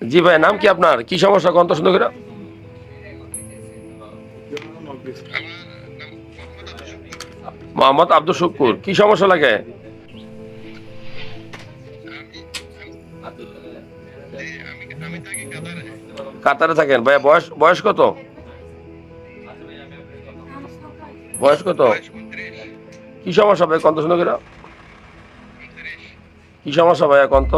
জি ভাই, নাম কি আপনার? কি সমস্যা? কন্ত সুন্দর মোহাম্মদ আব্দুল শুকুর কি সমস্যা লাগে? কাতারে থাকেন। ভাইয়া বয়স বয়স কত? বয়স কত? কি সমস্যা ভাই কন্ত সুন্দর কি সমস্যা ভাইয়া কন্ত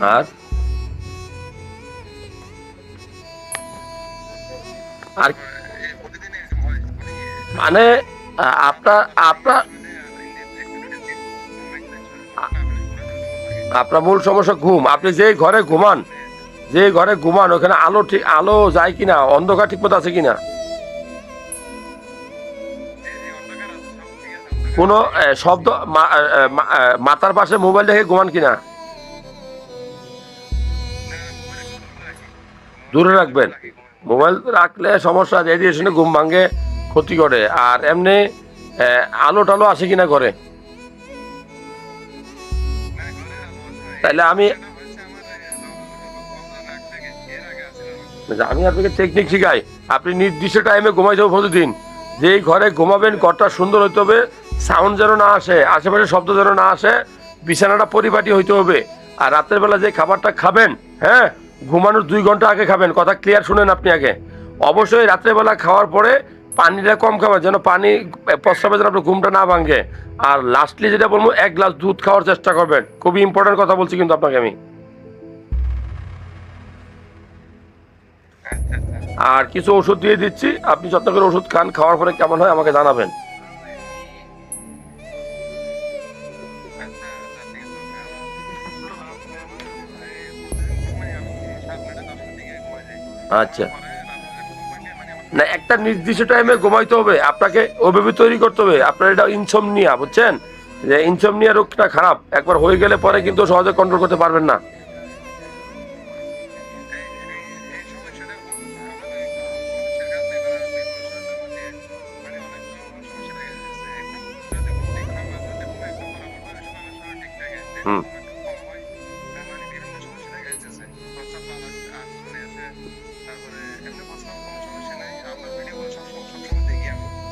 আর? আর মানে আপনার আপনার আপনার মূল সমস্যা ঘুম। আপনি যে ঘরে ঘুমান যে ঘরে ঘুমান, ওখানে আলো ঠিক, আলো যায় কিনা? অন্ধকার ঠিক আছে কিনা? কোনো শব্দ মাথার পাশে মোবাইল দেখে ঘুমান কিনা? দূরে রাখবেন। মোবাইল রাখলে সমস্যা রেডিয়েশনে ঘুম ভাঙে, ক্ষতি করে। আর এমনি আলো টালো আসে কিনা ঘরে? তাহলে আমি আমি আপনাকে টেকনিক শিখাই। আপনি নির্দিষ্ট টাইমে ঘুমাইতে হবে প্রতিদিন। যেই ঘরে ঘুমাবেন, ঘরটা সুন্দর হইতে হবে সাউন্ড যেন না আসে, আশেপাশে শব্দ যেন না আসে, বিছানাটা পরিপাটি হইতে হবে। আর রাতের বেলা যে খাবারটা খাবেন হ্যাঁ ঘুমানোর দুই ঘণ্টা আগে খাবেন। কথা ক্লিয়ার শুনেন আপনি আগে। অবশ্যই রাত্রেবেলা খাওয়ার পরে পানিটা কম খাবেন, যেন পানি প্রস্রাবে যেন আপনার ঘুমটা না ভাঙে। আর লাস্টলি যেটা বলব, এক গ্লাস দুধ খাওয়ার চেষ্টা করবেন। খুবই ইম্পর্টেন্ট কথা বলছি কিন্তু আপনাকে আমি। আর কিছু ওষুধ দিয়ে দিচ্ছি। আপনি যত্ন করে ওষুধ খান, খাওয়ার পরে কেমন হয় আমাকে জানাবেন। আচ্ছা। না, একটা নির্দিষ্ট টাইমে ঘুমাইতে হবে। আপনাকে ওভাবে তৈরি করতে হবে। আপনার এটা ইনসোমনিয়া বুঝছেন? যে ইনসোমনিয়া রোগটা খারাপ। একবার হয়ে গেলে পরে কিন্তু সহজে কন্ট্রোল করতে পারবেন না। হুম।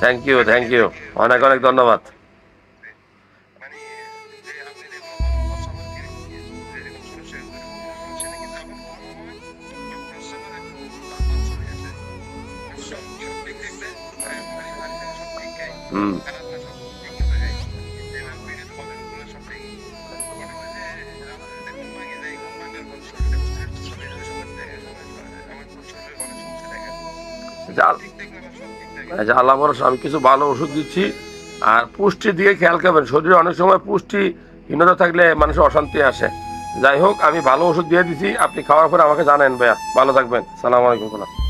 থ্যাংক ইউ থ্যাংক ইউ অনেক অনেক ধন্যবাদ। হুম। আল্লাহ মানুষ আমি কিছু ভালো ওষুধ দিচ্ছি, আর পুষ্টির দিকে খেয়াল করবেন, শরীরে অনেক সময় পুষ্টি হীনতা থাকলে মানুষের অশান্তি আসে। যাই হোক, আমি ভালো ওষুধ দিয়ে দিচ্ছি আপনি খাওয়ার পরে আমাকে জানেন ভাইয়া। ভালো থাকবেন। সালাম আলাইকুম